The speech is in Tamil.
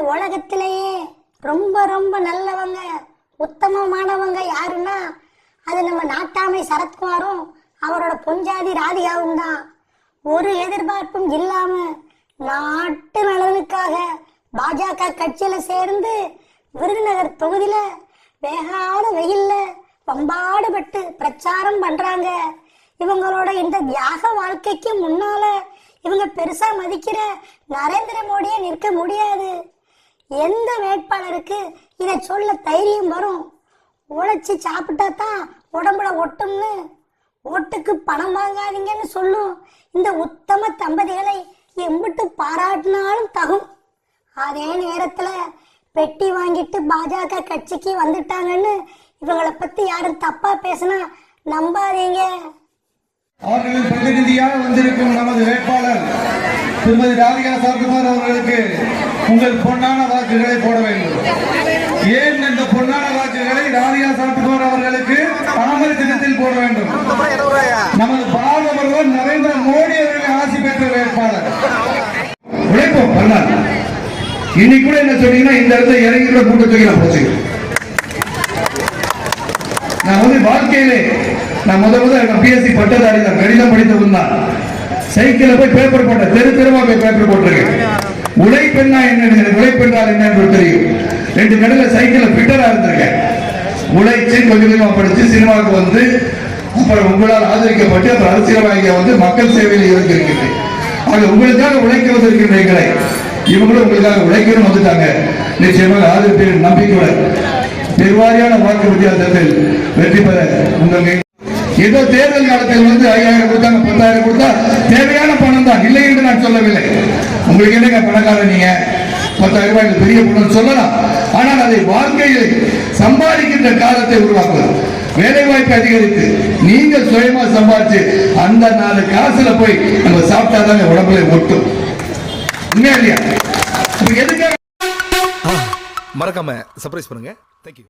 உலகத்திலேயே ரொம்ப ரொம்ப நல்லவங்க உத்தமமானவங்க யாருன்னா அது நம்ம நாட்டாமை சரத்குமாரும் அவரோட பொஞ்சாதி ராதிகாவும் தான். ஒரு எதிர்பார்ப்பும் இல்லாம நாட்டு நலனுக்காக பாஜக கட்சியில சேர்ந்து விருதுநகர் தொகுதியில வேகாத வெயில்ல பம்பாடுபட்டு பிரச்சாரம் பண்றாங்க. இவங்களோட இந்த தியாக வாழ்க்கைக்கு முன்னால இவங்க பெருசா மதிக்கிற நரேந்திர மோடியே நிற்க முடியாது. எந்த வேட்பாளருக்கு இதை சொல்ல தைரியம் வரும்? உழைச்சி சாப்பிட்டா தான் உடம்புல ஒட்டும்னு. ஓட்டுக்கு பணம் வாங்காதீங்கன்னு சொல்லும் இந்த உத்தம தம்பதிகளை எம்பிட்டு பாராட்டினாலும் தகும். அதே நேரத்துல பெட்டி வாங்கிட்டு பாஜக கட்சிக்கு வந்துட்டாங்கன்னு இவங்களை பத்தி யாரும் தப்பா பேசினா நம்பாதீங்க. அவர்களின் பிரதிநிதியாக வந்திருக்கும் நமது வேட்பாளர் திருமதி ராதிகா சாந்தகுமார் அவர்களுக்கு உங்கள் பொன்னான வாக்குகளை போட வேண்டும். ஏன் இந்த பொன்னான வாக்குகளை ராதிகா சாந்தகுமார் அவர்களுக்கு தாமரை தினத்தில் போட வேண்டும்? நமது பாரத பிரதமர் நரேந்திர மோடி அவர்களின் ஆசி பெற்ற வேட்பாளர். உழைப்போம் பண்ணார் இன்னைக்கு கூட என்ன சொன்னீங்கன்னா இந்த இடத்துல இறங்கிற கூட்டத்துக்கு நான் போச்சு நான் வந்து வாழ்க்கையிலே நான் முத முத பிஎஸ்சி பட்டதாரி தான் கடிதம் படித்தவன் தான். சைக்கிள்ல போய் பேப்பர் போட்டேன் தெரு தெருவா போய் பேப்பர் போட்டிருக்கேன் உழைப்பெண்ணா என்ன எனக்கு உழைப்பென்றால் என்னன்னு தெரியும். ரெண்டு கடையில சைக்கிள் ஃபிட்டரா இருந்திருக்கேன். உழைச்சு கொஞ்சம் கொஞ்சமா படிச்சு சினிமாவுக்கு வந்து அப்புறம் உங்களால் ஆதரிக்கப்பட்டு அப்புறம் அரசியல்வாதிக வந்து மக்கள் சேவையில் இருந்திருக்கிறேன் ஆக உங்களுக்காக உழைக்க வந்திருக்கின்றீர்களே இவங்களும் உங்களுக்காக உழைக்கணும் வந்துட்டாங்க. நிச்சயமாக ஆதரிப்பீர்கள் நம்பிக்கையுடன். பெருவாரியான வாக்கு வித்தியாசத்தில் வெற்றி பெற உங்கள் ஏதோ தேர்தல் காலத்தில் வந்து ஐயாயிரம் கொடுத்தாங்க பத்தாயிரம் கொடுத்தா தேவையான பணம் தான். இல்லை என்று நான் சொல்லவில்லை. உங்களுக்கு என்னங்க பணக்காரன் நீங்க? பத்தாயிரம் ரூபாய் பெரிய பணம் சொல்லலாம். ஆனால் அதை வாழ்க்கையில் சம்பாதிக்கின்ற காலத்தை உருவாக்குவது வேலை வாய்ப்பு அதிகரித்து நீங்கள் சுயமா சம்பாதிச்சு அந்த நாலு காசுல போய் நம்ம சாப்பிட்டாதாங்க உடம்புல ஒட்டும். உண்மையா இல்லையா? எதுக்காக மறக்காம சர்ப்ரைஸ் பண்ணுங்க. தேங்க்யூ